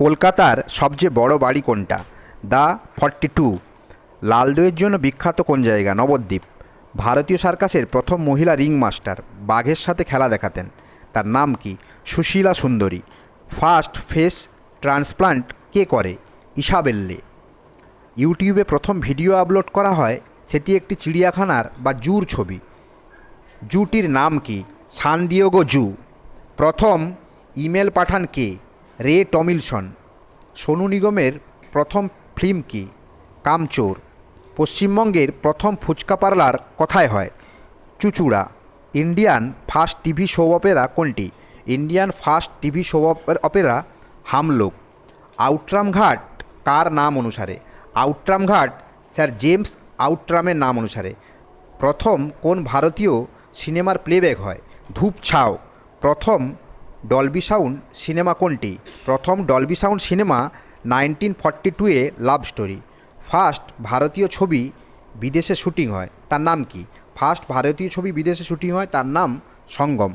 কলকাতার সবচেয়ে বড় বাড়ি কোনটা? The forty two. লাল দইয়ের জন্য বিখ্যাত কোন জায়গা? নবদ্বীপ। ভারতীয় সার্কাসের প্রথম মহিলা রিং মাস্টার বাঘের সাথে খেলা দেখাতেন। তার নাম কি? সুশীলা সুন্দরী। ফার্স্ট ফেস ট্রান্সপ্লান্ট কে করে? ইসাবেল্লে ইউটিউবে প্রথম ভিডিও আপলোড করা হয় সেটি একটি চিড়িয়াখানার বা জুর ছবি। জুটির নাম কি? সানদিয়োগো জু। প্রথম ইমেল পাঠান কে? রে টমিলসন, সোনু নিগমের প্রথম ফিল্ম কি? কামচোর, পশ্চিমবঙ্গের প্রথম ফুচকা পার্লার কোথায় হয়? Chuchura, Indian first TV show opera কোনটি? Indian first TV show opera Hum Log Outram Ghat কার নাম অনুসারে? আউটরাম ঘাট স্যার জেমস আউটরামের নাম অনুসারে। প্রথম কোন ভারতীয় সিনেমার প্লেব্যাক হয়? ধূপ ছাও প্রথম ডলবি সাউন্ড সিনেমা কোনটি? প্রথম Dolby sound cinema nineteen forty two love story. First ভারতীয় ছবি বিদেশে শ্যুটিং হয়, তার নাম কি? ফার্স্ট ভারতীয় ছবি বিদেশে শ্যুটিং হয়, তার নাম সঙ্গম।